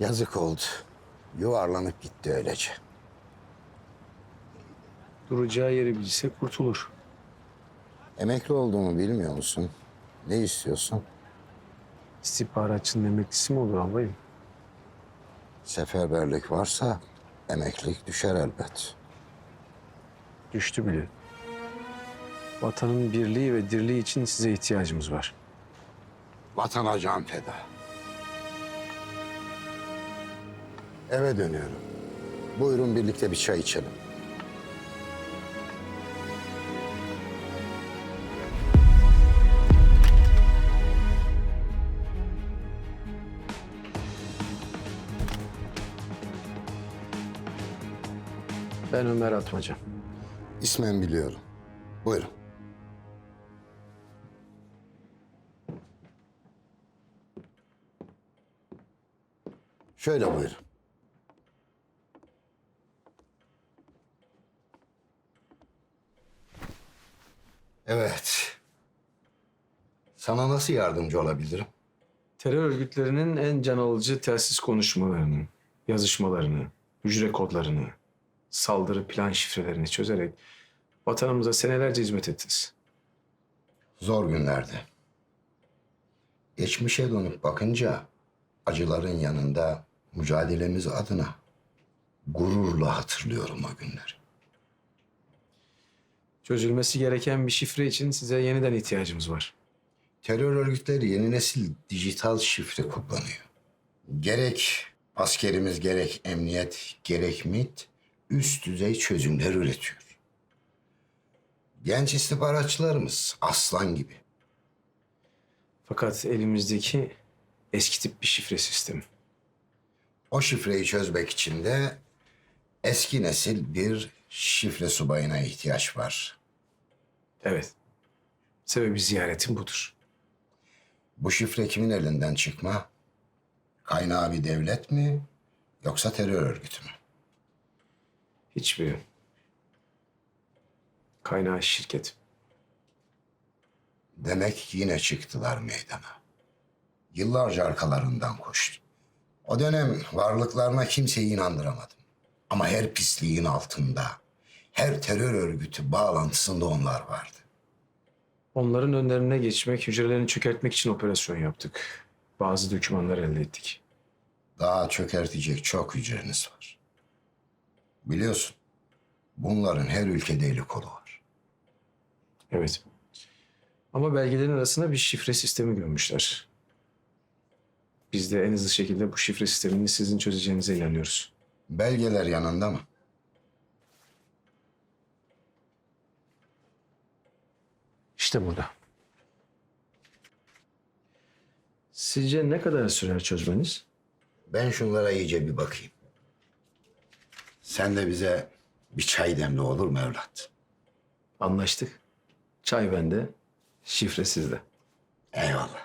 Yazık oldu. Yuvarlanıp gitti öylece. Duracağı yeri bilse kurtulur. Emekli olduğumu bilmiyor musun? Ne istiyorsun? İstihbaratçının emeklisi mi olur albayım? Seferberlik varsa emeklilik düşer elbet. Düştü bile. Vatanın birliği ve dirliği için size ihtiyacımız var. Vatana can feda. Eve dönüyorum. Buyurun birlikte bir çay içelim. Ben Ömer Atmaca. İsmen biliyorum. Buyurun. Şöyle buyurun. Evet. Sana nasıl yardımcı olabilirim? Terör örgütlerinin en can alıcı telsiz konuşmalarını, yazışmalarını, hücre kodlarını, saldırı plan şifrelerini çözerek vatanımıza senelerce hizmet ettiniz. Zor günlerdi. Geçmişe dönüp bakınca acıların yanında mücadelemiz adına gururla hatırlıyorum o günleri. Çözülmesi gereken bir şifre için size yeniden ihtiyacımız var. Terör örgütleri yeni nesil dijital şifre kullanıyor. Gerek askerimiz gerek emniyet gerek MİT üst düzey çözümler üretiyor. Genç istihbaratçılarımız aslan gibi. Fakat elimizdeki eski tip bir şifre sistemi. O şifreyi çözmek için de eski nesil bir şifre subayına ihtiyaç var. Evet. Sebebi ziyaretim budur. Bu şifre kimin elinden çıkma? Kaynağı bir devlet mi yoksa terör örgütü mü? Hiçbiri. Kaynağı şirket. Demek yine çıktılar meydana. Yıllarca arkalarından koştum. O dönem varlıklarına kimseyi inandıramadım. Ama her pisliğin altında, her terör örgütü bağlantısında onlar vardı. Onların önlerine geçmek, hücrelerini çökertmek için operasyon yaptık. Bazı dokümanlar elde ettik. Daha çökertecek çok hücreniz var. Biliyorsun, bunların her ülkede eli kolu var. Evet. Ama belgelerin arasına bir şifre sistemi gömmüşler. Biz de en hızlı şekilde bu şifre sistemini sizin çözeceğinize inanıyoruz. Belgeler yanında mı? İşte burada. Sizce ne kadar sürer çözmeniz? Ben şunlara iyice bir bakayım. Sen de bize bir çay demle olur mu evlat? Anlaştık. Çay bende, şifre sizde. Eyvallah.